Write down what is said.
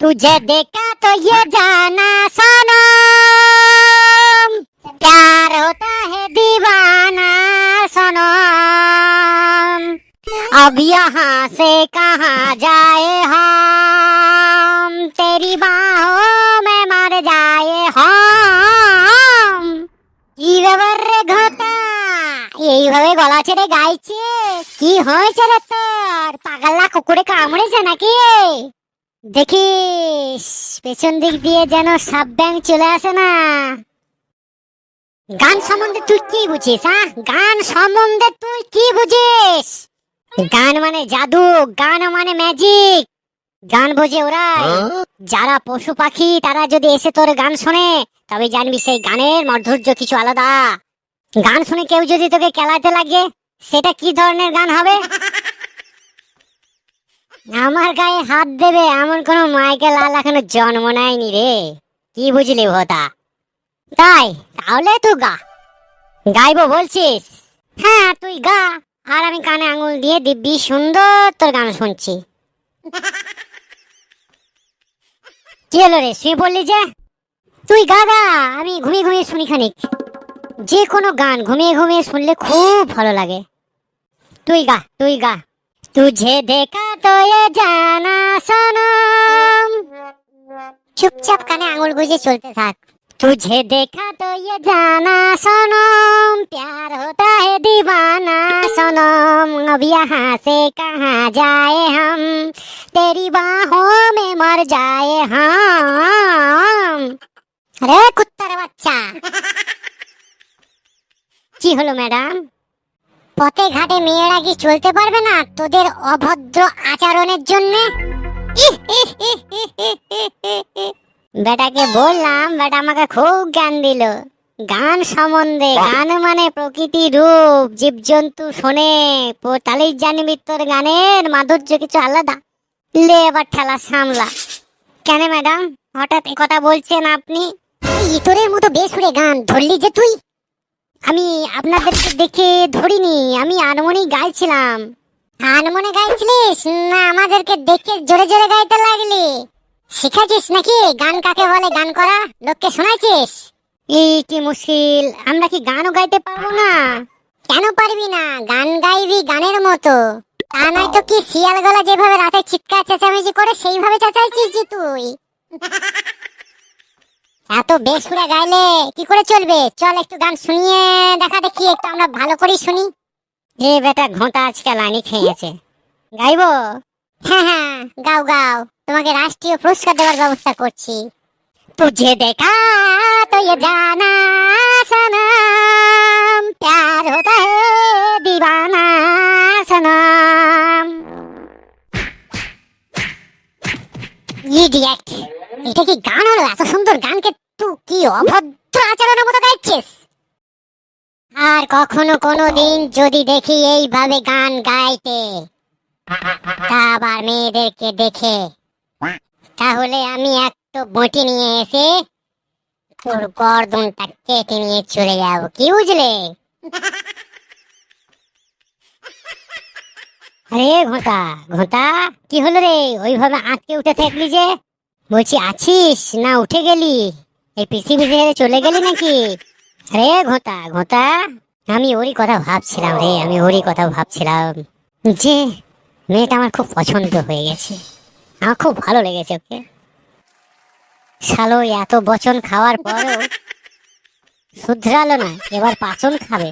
तुझे देखा तो ये जाना सनम प्यार होता है दीवाना सनम अब यहाँ से कहाँ जाए हम तेरी बाहों में मर जाए हम কি ব্যাপার রে ঘটা এইভাবে গলা ছেড়ে গাইছে কি হয়েছে রে তোর পাগলা কুকুরে কামড়েছে নাকি দেখিস, পেছন দিক দিয়ে যেন সাপ ব্যাং চলে আসে না। গান সম্বন্ধে তুই কি বুঝিস হ্যাঁ গান সম্বন্ধে তুই কি বুঝিস? গান মানে জাদু, গান মানে ম্যাজিক গান বোঝে ওরা। যারা পশু পাখি, তারা যদি এসে তোর গান শোনে, তবে জানবি সেই গানের মাধুর্য কিছু আলাদা। গান শুনে কেউ যদি তোকে কেলাতে লাগে, সেটা কি ধরনের গান হবে? আমার গায়ে হাত দেবে এমন কোন মাইকেল লাল এখনও জন্ম নেয়নি রে। কি বুঝলি ভোতা তাই, তাহলে তুই গা। গাইবো বলছিস? হ্যাঁ তুই গা। আর আমি কানে আঙুল দিয়ে দিব্যি সুন্দর তোর গান শুনছি। কি হলো রে, শুয়ে পড়লি যে? তুই গা গা, আমি ঘুমিয়ে ঘুমিয়ে শুনি খানিক। যে কোনো গান ঘুমিয়ে ঘুমিয়ে শুনলে খুব ভালো লাগে। তুই গা তুই গা। তুঝে দেখা তো এ জানা সনম চুপচাপ কানে আঙুল গুজে চলতে থাক तुझे देखा तो ये जाना सनम प्यार होता है दीवाना सनम अब यहाँ से कहाँ जाए हम तेरी बाहों में मर जाए हम আরে কুত্তার বাচ্চা কি হলো ম্যাডাম পথে ঘাটে মেয়েরা কি চলতে পারবে না তোদের অভদ্র আচরণের জন্য? বেটাকে বললাম, বেটা আমাকে খুব জ্ঞান দিল। গান সম্বন্ধে, গান মানে প্রকৃতি রূপ, জীবজন্তু শোনে তাহলেই জানবি তোর গানের মাধুর্য কিছু আলাদা। লে, এবার ঠেলা সামলা। কেন ম্যাডাম? হঠাৎ কথা বলছেন আপনি? ইতরের মতো বেসুরে গান ধরলি যে তুই? আমি আপনাদেরকে দেখে ধরিনি, আমি আনমনি গাইছিলাম। আনমনে গাইছিলিস? না, আমাদেরকে দেখে জোরে জোরে গাইতে লাগলি। শিখেছিস নাকি? গান কাকে বলে? গান করা? লোককে শোনাইছিস? এই কি মুশকিল, আমরা কি গানও গাইতে পারব না? কেন পারবি না? গান গাইবি গানের মতো। তা নয় তো কি শিয়াল গলা যেভাবে রাতে চিৎকার চেঁচামেচি করে, সেইভাবে চেঁচাইছিস যে তুই? এত বেসুরে গাইলে কি করে চলবে চল একটু গান শুনিয়ে দেখা দেখি একটু আমরা ভালো করে শুনি এ বেটা ঘোঁটা আজকে লানি খেয়েছে গাইবো হ্যাঁ হ্যাঁ গাও গাও তোমাকে রাষ্ট্রীয় পুরস্কার দেওয়ার ব্যবস্থা করছি तुझे देखा तो ये जाना सनम प्यार होता है दीवाना सनम ইডিয়েট এটা কি গান হলো এত সুন্দর গানকে তুই কি অভদ্র আচরণের মতো গাইছিস আর কখনো কোনো দিন যদি দেখি এইভাবে গান গাইতে, তা আবার মেয়েদেরকে দেখে, তাহলে আমি একটা বটি নিয়ে এসে তোর গর্দনটা কেটে নিয়ে চলে যাব, কি বুঝলে? আরে ঘোটা ঘোটা, কি হলো রে? ওইভাবে আঁতকে উঠে থাকলি যে? বলছি, আছিস না উঠে গেলি? এই পৃথিবী ছেড়ে চলে গেলি নাকি? রে ঘোটা ঘোটা আমি ওরই কথা ভাবছিলাম রে, আমি ওরই কথা ভাবছিলাম যে মেয়েটা আমার খুব পছন্দ হয়ে গেছে। আমার খুব ভালো লেগেছে, ওকে? শালো, এত বচন খাওয়ার পরও শুধরালো না, এবার পাচন খাবে।